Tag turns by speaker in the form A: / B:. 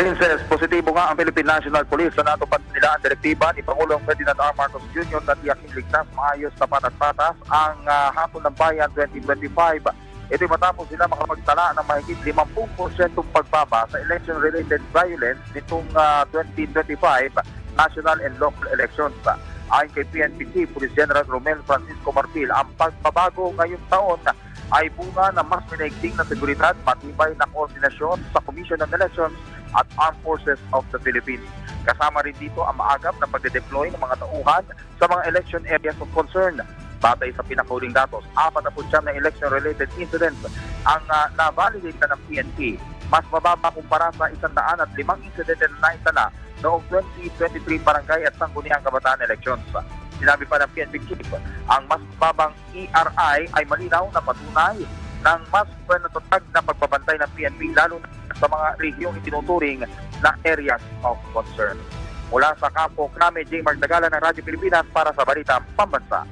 A: ang Philippine National Police na natupad nila ang direktiba ni Pangulong Ferdinand R. Marcos Jr. na tiyaking ligtas, maayos, tapat at patas ang ah, Hapon ng Bayan 2025. Ito matapos sila makapagtala ng mahigit 50% pagbaba sa election-related violence nitong ah, 2025 national and local elections. Ayon kay PNP Police General Romel Francisco Martil, ang pagbabago ngayong taon ay bunga ng mas minaigting na seguridad, matibay na koordinasyon sa Commission on Elections at Armed Forces of the Philippines. Kasama rin dito ang maagap na pagde-deploy ng mga tauhan sa mga election areas of concern. Batay sa pinakahuling datos, 49 na election-related incidents ang uh, na-validate na ng PNP. Mas mababa kumpara sa 105 incident na naitala noong 2023 barangay at sangguniang kabataan elections. Sinabi pa ng PNP chief, ang mas babang ERI ay malinaw na patunay ng mas panatatag na pagbabantay ng PNP lalo na sa mga rehiyong itinuturing na areas of concern. Mula sa Campo Crame, J. Magdagala ng Radyo Pilipinas para sa Balitang Pambansa.